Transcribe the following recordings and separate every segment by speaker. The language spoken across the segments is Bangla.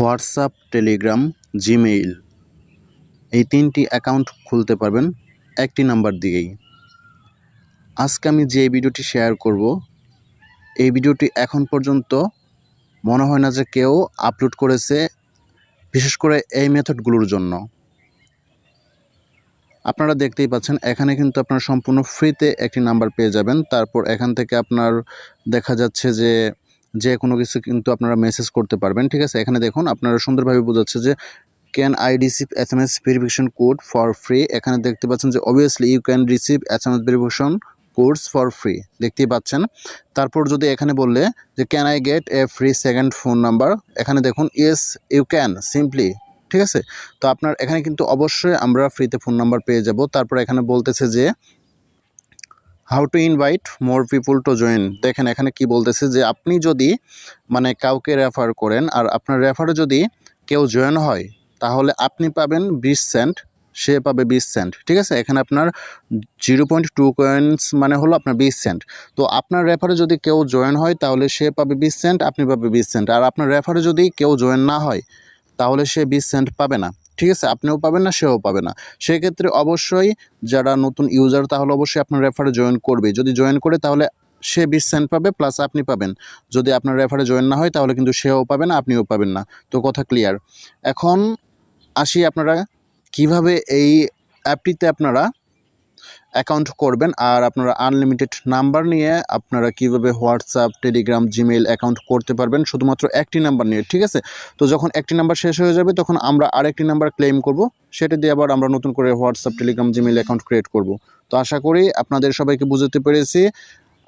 Speaker 1: হোয়াটসঅ্যাপ, টেলিগ্রাম, জিমেইল এই তিনটি অ্যাকাউন্ট খুলতে পারবেন একটি নাম্বার দিয়েই। আজকে আমি যে ভিডিওটি শেয়ার করব, এই ভিডিওটি এখন পর্যন্ত মনে হয় না যে কেউ আপলোড করেছে, বিশেষ করে এই মেথডগুলোর জন্য। আপনারা দেখতেই পাচ্ছেন, এখানে কিন্তু আপনারা সম্পূর্ণ ফ্রিতে একটি নাম্বার পেয়ে যাবেন। তারপর এখান থেকে আপনার দেখা যাচ্ছে যে যে কোনো কিছু কিন্তু আপনারা মেসেজ করতে পারবেন, ঠিক আছে? এখানে দেখুন, আপনারা সুন্দরভাবে বোঝাচ্ছে যে can I receive S M S verification code for free এখানে দেখতে পাচ্ছেন যে obviously you can receive S M S verification course for free দেখতেই পাচ্ছেন? তারপর যদি এখানে বললে যে can I get a free second phone number এখানে দেখুন ইয়েস ইউ ক্যান সিম্পলি ঠিক আছে? তো আপনার এখানে কিন্তু অবশ্যই আমরা ফ্রিতে ফোন নাম্বার পেয়ে যাব। তারপর এখানে বলতেছে যে how to invite more people to join দেখেন, এখানে কি বলতেছে যে আপনি যদি মানে কাউকে রেফার করেন আর আপনার রেফারে যদি কেউ জয়েন হয়, তাহলে আপনি পাবেন বিশ সেন্ট সে পাবে বিশ সেন্ট ঠিক আছে? এখানে আপনার জিরো পয়েন্ট টু কয়েন্স মানে হলো আপনার বিশ সেন্ট তো আপনার রেফারে যদি কেউ জয়েন হয়, তাহলে সে পাবে বিশ সেন্ট আপনি পাবে বিশ সেন্ট আর আপনার রেফারে যদি কেউ জয়েন না হয়, তাহলে সে বিশ সেন্ট পাবে না। ঠিক আছে? আপনিও পাবেন না, সেও পাবে না। সেক্ষেত্রে অবশ্যই যারা নতুন ইউজার তাহলে অবশ্যই আপনার রেফারে জয়েন করবে। যদি জয়েন করে, তাহলে সে বিশ সেন্ট পাবে প্লাস আপনি পাবেন। যদি আপনার রেফারে জয়েন না হয়, তাহলে কিন্তু সেও পাবে না, আপনিও পাবেন না। তো কথা ক্লিয়ার এখন আসি আপনারা কীভাবে এই অ্যাপটিতে আপনারা অ্যাকাউন্ট করবেন আর আপনারা আনলিমিটেড নাম্বার নিয়ে আপনারা কীভাবে হোয়াটসঅ্যাপ টেলিগ্রাম জিমেইল অ্যাকাউন্ট করতে পারবেন, শুধুমাত্র একটি নাম্বার নিয়ে, ঠিক আছে? তো যখন একটি নাম্বার শেষ হয়ে যাবে, তখন আমরা আরেকটি নাম্বার ক্লেম করব, সেটা দিয়ে আবার আমরা নতুন করে WhatsApp Telegram Gmail account create করব। তো আশা করি আপনাদের সবাইকে বুঝতে পেরেছি।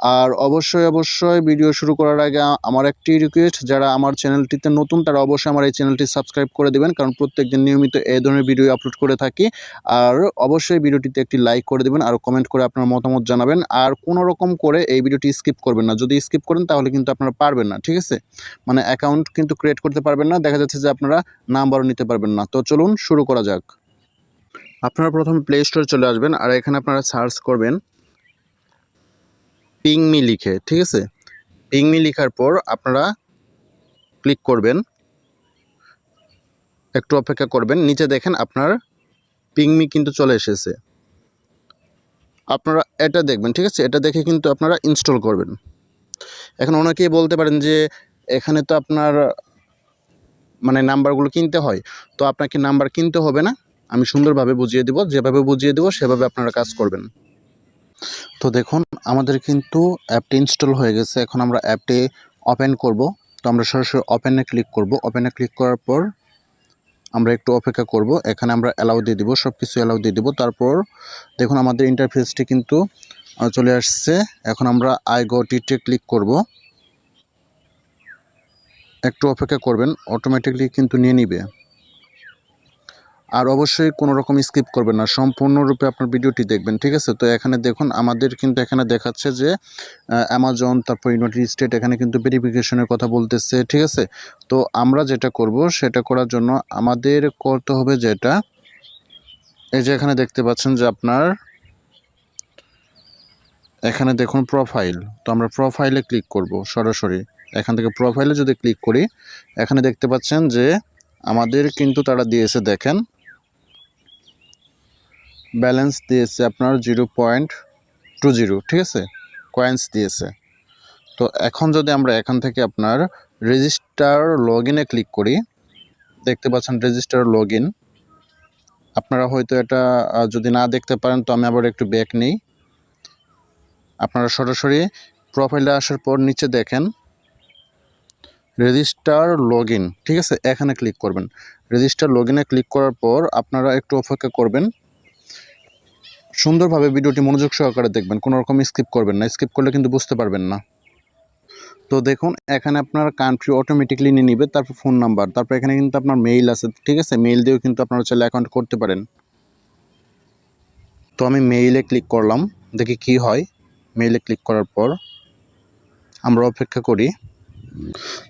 Speaker 1: আর অবশ্যই অবশ্যই ভিডিও শুরু করার আগে আমার একটি রিকোয়েস্ট যারা আমার চ্যানেলটিতে নতুন, তারা অবশ্যই আমার এই চ্যানেলটি সাবস্ক্রাইব করে দেবেন, কারণ প্রত্যেকদিন নিয়মিত এই ধরনের ভিডিও আপলোড করে থাকি। আর অবশ্যই ভিডিওটিতে একটি লাইক করে দেবেন, আর কমেন্ট করে আপনার মতামত জানাবেন, আর কোনো রকম করে এই ভিডিওটি স্কিপ করবেন না। যদি স্কিপ করেন, তাহলে কিন্তু আপনারা পারবেন না, ঠিক আছে? মানে অ্যাকাউন্ট কিন্তু ক্রিয়েট করতে পারবেন না, দেখা যাচ্ছে যে আপনারা নাম্বারও নিতে পারবেন না। তো চলুন, শুরু করা যাক। আপনারা প্রথমে প্লে স্টোরে চলে আসবেন, আর এখানে আপনারা সার্চ করবেন পিংমি লিখে, ঠিক আছে? পিংমি লিখার পর আপনারা ক্লিক করবেন। একটু অপেক্ষা করবেন। নিচে দেখেন আপনার পিংমি কিন্তু চলে এসেছে। আপনারা এটা দেখবেন, ঠিক আছে? এটা দেখে কিন্তু আপনারা ইনস্টল করবেন। এখন অনেকেই বলতে পারেন যে, এখানে তো আপনার মানে নাম্বারগুলো কিনতে হয়। তো আপনাকে নাম্বার কিনতে হবে না। আমি সুন্দরভাবে বুঝিয়ে দেব। যেভাবে বুঝিয়ে দেবো, সেভাবে আপনারা কাজ করবেন। তো দেখুন, আমাদের কিন্তু অ্যাপটি ইনস্টল হয়ে গেছে। এখন আমরা অ্যাপটি ওপেন করব। তো আমরা সরাসরি ওপেনে ক্লিক করব। ওপেনে ক্লিক করার পর আমরা একটু অপেক্ষা করব। এখানে আমরা অ্যালাউ দিয়ে দিব সব কিছু অ্যালাউ দিয়ে দিব। তারপর দেখুন, আমাদের ইন্টারফেসটি কিন্তু চলে আসছে। এখন আমরা আই গো টিতে ক্লিক করব। একটু অপেক্ষা করবেন অটোমেটিকলি কিন্তু নিয়ে নিবে। আর অবশ্যই কোনো রকম স্কিপ করবেন না। সম্পূর্ণরূপে আপনার ভিডিওটি দেখবেন, ঠিক আছে? তো এখানে দেখুন, আমাদের কিন্তু এখানে দেখাচ্ছে যে অ্যামাজন তারপর ইউনাইটেড স্টেট এখানে কিন্তু ভেরিফিকেশনের কথা বলতেছে, ঠিক আছে? তো আমরা যেটা করব, সেটা করার জন্য আমাদের করতে হবে যেটা, এই যে এখানে দেখতে পাচ্ছেন যে আপনার, এখানে দেখুন প্রোফাইল তো আমরা প্রোফাইলে ক্লিক করব সরাসরি। এখান থেকে প্রোফাইলে যদি ক্লিক করি, এখানে দেখতে পাচ্ছেন যে, আমাদের কিন্তু তারা দিয়েছে, দেখেন ব্যালেন্স দিয়েছে আপনার জিরো পয়েন্ট টু জিরো, ঠিক আছে? কয়েন্স দিয়েছে। তো এখন যদি আমরা এখান থেকে আপনার রেজিস্টার লগ ইনে ক্লিক করি, দেখতে পাচ্ছেন রেজিস্টার লগ ইন আপনারা হয়তো এটা যদি না দেখতে পারেন, তো আমি আবার একটু ব্যাক নিই। আপনারা সরাসরি প্রোফাইলে আসার পর নিচে দেখেন রেজিস্টার লগ ঠিক আছে? এখানে ক্লিক করবেন। রেজিস্টার লগ ক্লিক করার পর আপনারা একটু অপেক্ষা করবেন। সুন্দরভাবে ভিডিওটি মনোযোগ সহকারে দেখবেন, কোনো রকম স্কিপ করবেন না স্কিপ করলে কিন্তু বুঝতে পারবেন না। তো দেখুন, এখানে আপনার কান্ট্রি অটোমেটিকলি নিয়ে নিবে, তারপর ফোন নাম্বার তারপর এখানে কিন্তু আপনার মেইল আছে, ঠিক আছে? মেইল দিয়েও কিন্তু আপনারা চাইলে অ্যাকাউন্ট করতে পারেন। তো আমি মেইলে ক্লিক করলাম, দেখি কি হয়। মেইলে ক্লিক করার পর আমরা অপেক্ষা করি।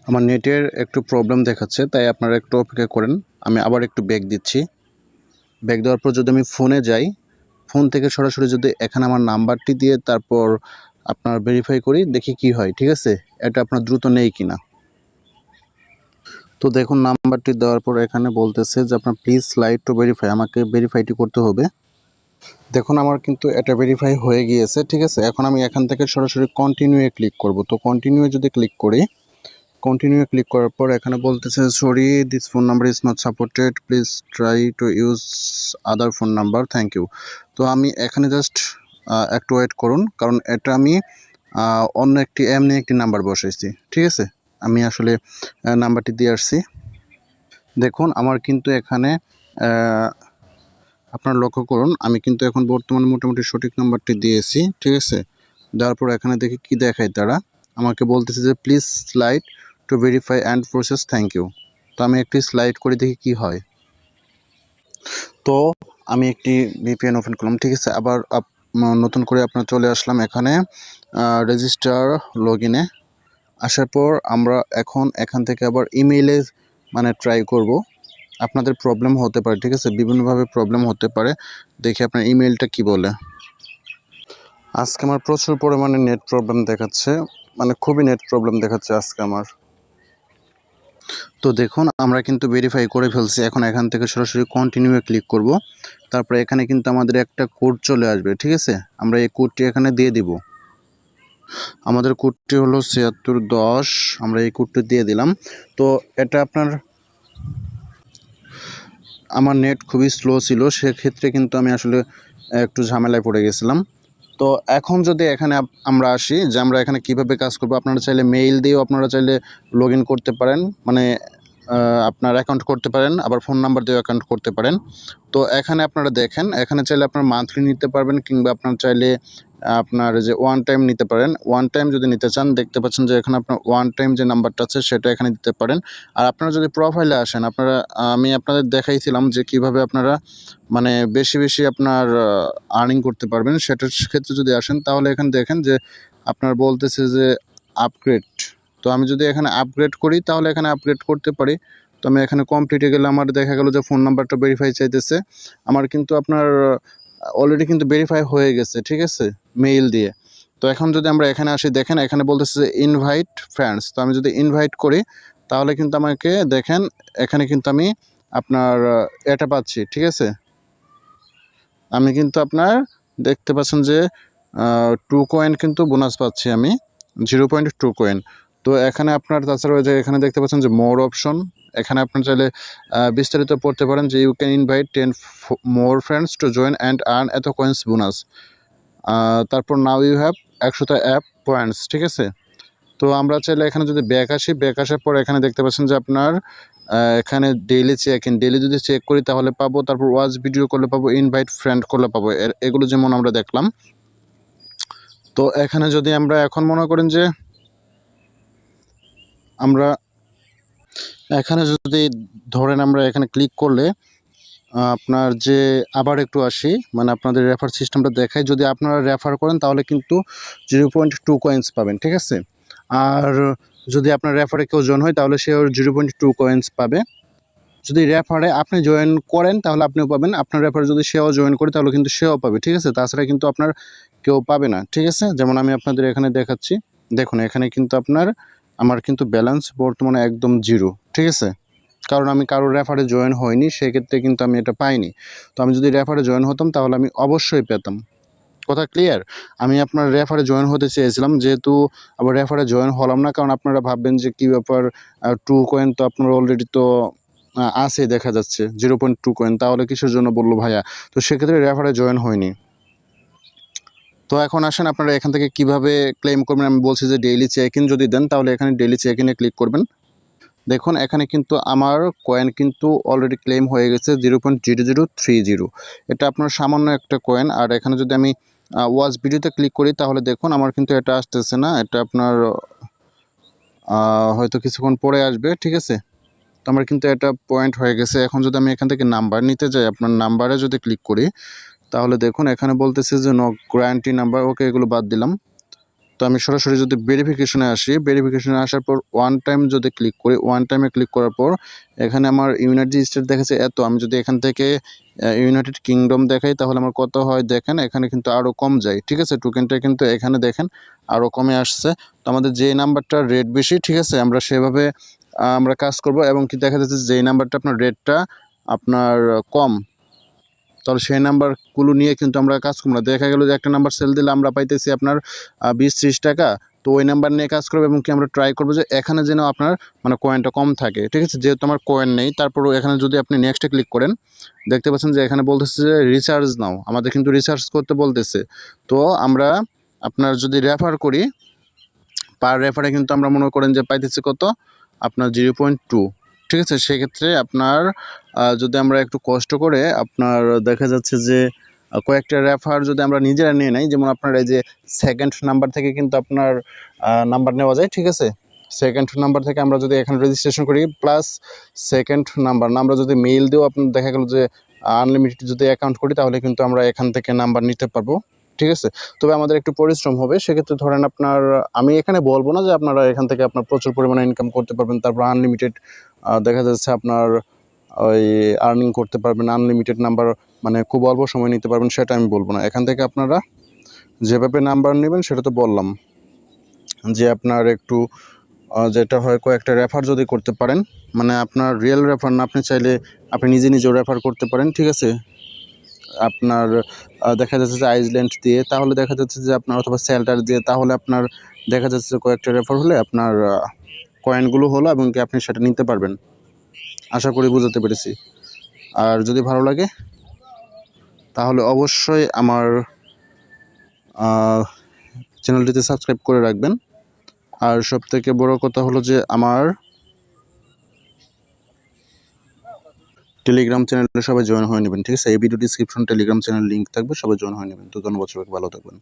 Speaker 1: আমার নেটের একটু প্রবলেম দেখাচ্ছে, তাই আপনারা একটু অপেক্ষা করেন। আমি আবার একটু ব্যাগ দিচ্ছি। ব্যাগ দেওয়ার পর যদি আমি ফোনে যাই ফোন থেকে সরাসরি যদি এখানে আমার নাম্বারটি দিয়ে তারপর আপনার ভেরিফাই করি, দেখি কি হয়, ঠিক আছে? এটা আপনার দ্রুত নেই কিনা। তো দেখুন, নাম্বারটি দেওয়ার পর এখানে বলতেছে যে আপনার প্লিজ লাইট টু ভেরিফাই আমাকে ভেরিফাইটি করতে হবে। দেখুন, আমার কিন্তু এটা ভেরিফাই হয়ে গিয়েছে, ঠিক আছে? এখন আমি এখান থেকে সরাসরি কন্টিনিউয়ে ক্লিক করব। তো কন্টিনিউয়ে যদি ক্লিক করি কন্টিনিউ ক্লিক করার পর এখানে বলতেছে sorry this phone number is not supported please try to use other phone number thank you তো আমি এখানে জাস্ট একটু ওয়েট করুন, কারণ এটা আমি অন্য একটি, এমনি একটি নাম্বার বসাইছি। ঠিক আছে? আমি আসলে নাম্বারটি দিয়ে আসছি। দেখুন, আমার কিন্তু এখানে আপনার লক্ষ্য করুন, আমি কিন্তু এখন বর্তমানে মোটামুটি সঠিক নাম্বারটি দিয়েছি। ঠিক আছে? দেওয়ার পর এখানে দেখি কি দেখায় তারা। আমাকে বলতেছে যে please slide to verify and process thank you তো আমি একটি স্লাইড করে দেখি কি হয়। তো আমি একটি ভিপিএন ওপেন করলাম, ঠিক আছে? আবার নতুন করে আপনার চলে আসলাম এখানে রেজিস্টার লগ ইনে আসার পর আমরা এখন এখান থেকে আবার ইমেইলে মানে ট্রাই করব। আপনাদের প্রবলেম হতে পারে, ঠিক আছে? বিভিন্নভাবে প্রবলেম হতে পারে। দেখি আপনার ইমেইলটা কি বলে। আজকে আমার প্রচুর পরিমাণে নেট প্রবলেম দেখাচ্ছে মানে খুবই নেট প্রবলেম দেখাচ্ছে আজকে আমার। তো দেখুন, আমরা কিন্তু ভেরিফাই করে ফেলছি। এখন এখান থেকে সরাসরি কন্টিনিউয়ে ক্লিক করব। তারপরে এখানে কিন্তু আমাদের একটা কোড চলে আসবে, ঠিক আছে? আমরা এই কোডটি এখানে দিয়ে দিব। আমাদের কোডটি হলো ছিয়াত্তর দশ, আমরা এই কোডটি দিয়ে দিলাম। তো এটা আপনার, আমার নেট খুবই স্লো ছিল, সেক্ষেত্রে কিন্তু আমি আসলে একটু ঝামেলায় পড়ে গেছিলাম। তো এখন যদি এখানে আমরা আসি যে আমরা এখানে কীভাবে কাজ করব, আপনারা চাইলে মেইল দিয়েও আপনারা চাইলে লগ করতে পারেন। মানে আপনার অ্যাকাউন্ট করতে পারেন, আবার ফোন নাম্বার দিয়েও অ্যাকাউন্ট করতে পারেন। তো এখানে আপনারা দেখেন, এখানে চাইলে আপনার মান্থলি নিতে পারবেন কিংবা আপনার চাইলে আপনার যে ওয়ান টাইম নিতে পারেন। ওয়ান টাইম যদি নিতে চান, দেখতে পাচ্ছেন যে এখানে আপনার ওয়ান টাইম যে নাম্বারটা আছে, সেটা এখানে দিতে পারেন। আর আপনারা যদি প্রোফাইলে আসেন, আপনারা, আমি আপনাদের দেখাইছিলাম যে কীভাবে আপনারা মানে বেশি বেশি আপনার আর্নিং করতে পারবেন। সেটার ক্ষেত্রে যদি আসেন, তাহলে এখানে দেখেন যে আপনার বলতেছে যে আপগ্রেড তো আমি যদি এখানে আপগ্রেড করি, তাহলে এখানে আপগ্রেড করতে পারি। তো আমি এখানে কমপ্লিটে গেলে আমার দেখা গেল যে ফোন নাম্বারটা ভেরিফাই চাইতেছে। আমার কিন্তু আপনার অলরেডি কিন্তু ভেরিফাই হয়ে গেছে, ঠিক আছে? মেইল দিয়ে। তো এখন যদি আমরা এখানে আসি, দেখেন এখানে বলতেছে যে ইনভাইট ফ্রেন্ডস তো আমি যদি ইনভাইট করি, তাহলে কিন্তু আমাকে দেখেন, এখানে কিন্তু আমি আপনার এটা পাচ্ছি, ঠিক আছে? আমি কিন্তু আপনার দেখতে পাচ্ছেন যে টু কয়েন কিন্তু বোনাস পাচ্ছি আমি জিরো পয়েন্ট টু কয়েন তো এখানে আপনার তাছাড়া যে এখানে দেখতে পাচ্ছেন যে মোর অপশন এখানে আপনার চাইলে বিস্তারিত পড়তে পারেন যে you can invite ten more friends to join and earn এত কয়েন্স বোনাস তারপর নাও ইউ হ্যাভ একশোটা অ্যাপ পয়েন্টস ঠিক আছে? তো আমরা চাইলে এখানে যদি ব্যাক আসি ব্যাক আসার পর এখানে দেখতে পাচ্ছেন যে আপনার এখানে ডেইলি চেক ইন ডেইলি যদি চেক করি তাহলে পাবো, তারপর ওয়াচ ভিডিও করলে পাবো ইনভাইট ফ্রেন্ড করলে পাবো। এগুলো যেমন আমরা দেখলাম। তো এখানে যদি আমরা এখন মনে করেন যে আমরা এখানে যদি ধরেন আমরা এখানে ক্লিক করলে আপনার যে আবার একটু আসি মানে আপনাদের রেফার সিস্টেমটা দেখায় যদি আপনারা রেফার করেন তাহলে কিন্তু জিরো পয়েন্ট টু কয়েন্স পাবেন, ঠিক আছে? আর যদি আপনার রেফারে কেউ জয়েন হয় তাহলে সেও জিরো পয়েন্ট টু কয়েন্স পাবে। যদি রেফারে আপনি জয়েন করেন তাহলে আপনিও পাবেন, আপনার রেফারে যদি সেও জয়েন করে তাহলে কিন্তু সেও পাবে, ঠিক আছে? তাছাড়া কিন্তু আপনার কেউ পাবে না, ঠিক আছে? যেমন আমি আপনাদের এখানে দেখাচ্ছি। দেখুন, এখানে কিন্তু আপনার আমার কিন্তু ব্যালেন্স বর্তমানে একদম জিরো ঠিক আছে? কারণ আমি কারোর রেফারে জয়েন হয়নি সেক্ষেত্রে কিন্তু আমি এটা পাইনি। তো আমি যদি রেফারে জয়েন হতাম, তাহলে আমি অবশ্যই পেতাম। কথা ক্লিয়ার আমি আপনার রেফারে জয়েন হতে চেয়েছিলাম, যেহেতু আবার রেফারে জয়েন হলাম না, কারণ আপনারা ভাববেন যে কী ব্যাপার টু কয়েন তো আপনার অলরেডি তো আছে দেখা যাচ্ছে জিরো পয়েন্ট টু কয়েন তাহলে কিসের জন্য বলল ভাইয়া? তো সেক্ষেত্রে রেফারে জয়েন হয়নি। তো এখন আসেন, আপনারা এখান থেকে কীভাবে ক্লেম করবেন? আমি বলছি যে ডেইলি চেক ইন যদি দেন, তাহলে এখানে ডেইলি চেক ইনে ক্লিক করবেন। দেখুন, এখানে কিন্তু আমার কয়েন কিন্তু অলরেডি ক্লেম হয়ে গেছে zero point zero zero three zero এটা আপনার সামান্য একটা কয়েন আর এখানে যদি আমি ওয়াচ ভিডিওতে ক্লিক করি, তাহলে দেখুন, আমার কিন্তু এটা আসতেছে না। এটা আপনার হয়তো কিছুক্ষণ পরে আসবে, ঠিক আছে? তো আমার কিন্তু এটা পয়েন্ট হয়ে গেছে। এখন যদি আমি এখান থেকে নাম্বার নিতে যাই, আপনার নাম্বারে যদি ক্লিক করি তাহলে দেখুন, এখানে বলতেছে যে নো গ্যারান্টি নাম্বার ওকে এগুলো বাদ দিলাম। তো আমি সরাসরি যদি ভেরিফিকেশনে আসি ভেরিফিকেশনে আসার পর ওয়ান টাইম যদি ক্লিক করি ওয়ান টাইমে ক্লিক করার পর এখানে আমার ইউনাইটেড স্টেট দেখাচ্ছে এত। আমি যদি এখান থেকে ইউনাইটেড কিংডম দেখাই, তাহলে আমার কত হয় দেখেন, এখানে কিন্তু আরও কম যায়। ঠিক আছে? টোকেনটা কিন্তু এখানে দেখেন আরও কমে আসছে। তো আমাদের যে নাম্বারটা রেট বেশি, ঠিক আছে? আমরা সেভাবে আমরা কাজ করব এবং কি দেখা যাচ্ছে যে নাম্বারটা আপনার রেটটা আপনার কম তাহলে সেই নাম্বারগুলো নিয়ে কিন্তু আমরা কাজ করব না। দেখা গেল যে একটা নাম্বার সেল দিলে আমরা পাইতেছি আপনার বিশ ত্রিশ টাকা। তো ওই নাম্বার নিয়ে কাজ করব এবং কি আমরা ট্রাই করব যে এখানে যেন আপনার মানে কয়েনটা কম থাকে। ঠিক আছে? যেহেতু আমার কয়েন নেই, তারপরও এখানে যদি আপনি নেক্সটে ক্লিক করেন, দেখতে পাচ্ছেন যে এখানে বলতেছে যে রিচার্জ নাও। আমাদের কিন্তু রিচার্জ করতে বলতেছে। তো আমরা আপনার যদি রেফার করি পার রেফারে কিন্তু আমরা মনে করেন যে পাইতেছি কত? আপনার জিরো পয়েন্ট টু ঠিক আছে? সেক্ষেত্রে আপনার যদি আমরা একটু কষ্ট করে আপনার দেখা যাচ্ছে যে কয়েকটা রেফার যদি আমরা নিজেরা নিয়ে নেই, যেমন আপনার এই যে সেকেন্ড নাম্বার থেকে কিন্তু আপনার নাম্বার নেওয়া যায়, ঠিক আছে? সেকেন্ড নাম্বার থেকে আমরা যদি এখানে রেজিস্ট্রেশন করি প্লাস সেকেন্ড নাম্বার আমরা যদি মেইল দিয়েও আপনার দেখা গেল যে আনলিমিটেড যদি অ্যাকাউন্ট করি, তাহলে কিন্তু আমরা এখান থেকে নাম্বার নিতে পারব। ঠিক আছে? তবে আমাদের একটু পরিশ্রম হবে, সেক্ষেত্রে ধরেন আপনার, আমি এখানে বলব না যে আপনারা এখান থেকে আপনার প্রচুর পরিমাণে ইনকাম করতে পারবেন, তারপর আনলিমিটেড দেখা যাচ্ছে আপনার ওই আর্নিং করতে পারবেন আনলিমিটেড নাম্বার মানে খুব অল্প সময় নিতে পারবেন, সেটা আমি বলব না। এখান থেকে আপনারা যেভাবে নাম্বার নেবেন, সেটা তো বললাম যে আপনার একটু যেটা হয় কয়েকটা রেফার যদি করতে পারেন মানে আপনার রিয়েল রেফার না, আপনি চাইলে আপনি নিজে নিজেও রেফার করতে পারেন, ঠিক আছে? আপনার দেখা যাচ্ছে যে আইসল্যান্ড দিয়ে, তাহলে দেখা যাচ্ছে যে আপনার অথবা সেল্টার দিয়ে, তাহলে আপনার দেখা যাচ্ছে কয়েকটা রেফার হলে আপনার কয়েনগুলো হলো এবং কি আপনি সেটা নিতে পারবেন। আশা করি বুঝাতে পেরেছি। আর যদি ভালো লাগে, তাহলে অবশ্যই আমার চ্যানেলটিতে সাবস্ক্রাইব করে রাখবেন। আর সব থেকে বড় কথা হলো যে আমার টেলিগ্রাম চ্যানেলে সবাই জয়েন হয়ে নেবেন, ঠিক আছে? এই video description Telegram channel link থাকবে, সবাই জয়েন হয়ে নেবেন। তো ধন্যবাদ সবাইকে ভালো থাকবেন।